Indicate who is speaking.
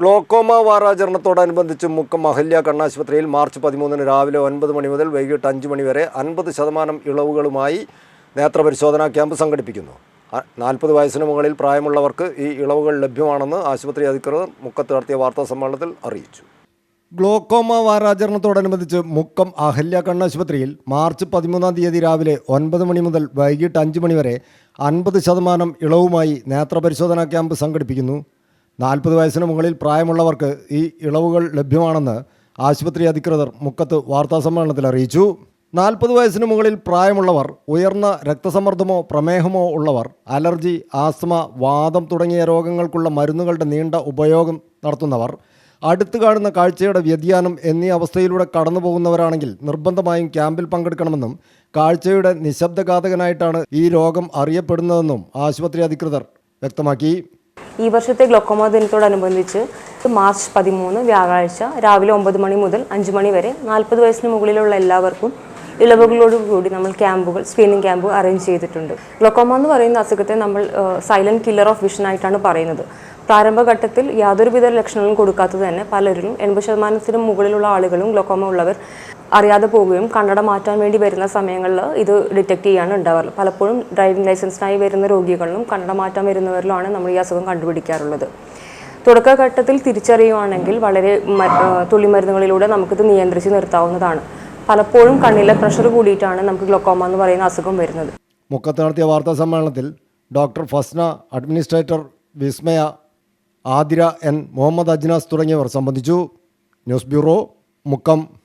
Speaker 1: Glaucoma വാരാചരണത്തോടനുബന്ധിച്ച് മുക്കം അഹല്യ കണ്ണാശുപത്രിയിൽ March പതിമൂന്നിന് രാവിലെ ഒൻപത് മണി മുതൽ വൈകിട്ട് അഞ്ച് മണി വരെ അൻപത് ശതമാനം ഇളവുകളുമായി നേത്രപരിശോധനാ ക്യാമ്പ് സംഘടിപ്പിക്കുന്നു. നാൽപ്പത് വയസ്സിന് മുകളിൽ പ്രായമുള്ളവർക്ക് ഈ ഇളവുകൾ ലഭ്യമാണെന്ന് ആശുപത്രി അധികൃതർ മുക്കത്ത് നടത്തിയ വാർത്താ സമ്മേളനത്തിൽ അറിയിച്ചു. ഗ്ലോക്കോമ വാരാചരണത്തോടനുബന്ധിച്ച് മുക്കം അഹല്യ കണ്ണാശുപത്രിയിൽ മാർച്ച് പതിമൂന്നാം തീയതി രാവിലെ ഒൻപത് മണി മുതൽ വൈകിട്ട് അഞ്ച് മണി വരെ അൻപത് ശതമാനം ഇളവുമായി നേത്രപരിശോധനാ ക്യാമ്പ് സംഘടിപ്പിക്കുന്നു. നാൽപ്പത് വയസ്സിന് മുകളിൽ പ്രായമുള്ളവർക്ക് ഈ ഇളവുകൾ ലഭ്യമാണെന്ന് ആശുപത്രി അധികൃതർ മുക്കത്ത് വാർത്താസമ്മേളനത്തിൽ അറിയിച്ചു. നാൽപ്പത് വയസ്സിന് മുകളിൽ പ്രായമുള്ളവർ ഉയർന്ന രക്തസമ്മർദ്ദമോ പ്രമേഹമോ ഉള്ളവർ അലർജി ആസ്മ വാദം തുടങ്ങിയ രോഗങ്ങൾക്കുള്ള മരുന്നുകളുടെ നീണ്ട ഉപയോഗം നടത്തുന്നവർ അടുത്തു കാണുന്ന കാഴ്ചയുടെ വ്യതിയാനം എന്നീ അവസ്ഥയിലൂടെ കടന്നു പോകുന്നവരാണെങ്കിൽ നിർബന്ധമായും ക്യാമ്പിൽ പങ്കെടുക്കണമെന്നും കാഴ്ചയുടെ നിശബ്ദഘാതകനായിട്ടാണ് ഈ രോഗം അറിയപ്പെടുന്നതെന്നും ആശുപത്രി അധികൃതർ വ്യക്തമാക്കി.
Speaker 2: ഈ വർഷത്തെ ഗ്ലോക്കോമ ദിനത്തോടനുബന്ധിച്ച് മാർച്ച് പതിമൂന്ന് വ്യാഴാഴ്ച രാവിലെ ഒമ്പത് മണി മുതൽ അഞ്ച് മണി വരെ നാൽപ്പത് വയസ്സിന് മുകളിലുള്ള എല്ലാവർക്കും ഇളവുകളോടുകൂടി നമ്മൾ ക്യാമ്പുകൾ സ്ക്രീനിങ് ക്യാമ്പ് അറേഞ്ച് ചെയ്തിട്ടുണ്ട്. ഗ്ലോക്കോമ എന്ന് പറയുന്ന അസുഖത്തെ നമ്മൾ സൈലന്റ് കില്ലർ ഓഫ് വിഷൻ ആയിട്ടാണ് പറയുന്നത്. പ്രാരംഭഘട്ടത്തിൽ യാതൊരുവിധ ലക്ഷണങ്ങളും കൊടുക്കാത്തത് തന്നെ പലരും എൺപത് ശതമാനത്തിന് മുകളിലുള്ള ആളുകളും ഗ്ലോക്കോമ ഉള്ളവർ അറിയാതെ പോവുകയും കണ്ണട മാറ്റാൻ വേണ്ടി വരുന്ന സമയങ്ങളിൽ ഇത് ഡിറ്റക്ട് ചെയ്യാണ് ഉണ്ടാവാറ് പലപ്പോഴും ഡ്രൈവിംഗ് ലൈസൻസിനായി വരുന്ന രോഗികളിലും കണ്ണട മാറ്റാൻ വരുന്നവരിലുമാണ് നമ്മൾ ഈ അസുഖം കണ്ടുപിടിക്കാറുള്ളത്. തുടക്കഘട്ടത്തിൽ തിരിച്ചറിയുവാണെങ്കിൽ വളരെ തുള്ളിമരുന്നുകളിലൂടെ നമുക്കിത് നിയന്ത്രിച്ച് നിർത്താവുന്നതാണ്. പലപ്പോഴും കണ്ണിലെ പ്രഷർ കൂടിയിട്ടാണ് നമുക്ക് ഗ്ലോക്കോമ എന്ന് പറയുന്ന അസുഖം വരുന്നത്.
Speaker 1: മുക്കത്ത് നടത്തിയ വാർത്താ സമ്മേളനത്തിൽ doctor Fasna administrator Vismaya Athira N Muhammad Ajnas തുടങ്ങിയവർ സംബന്ധിച്ചു. News bureau Mukkam.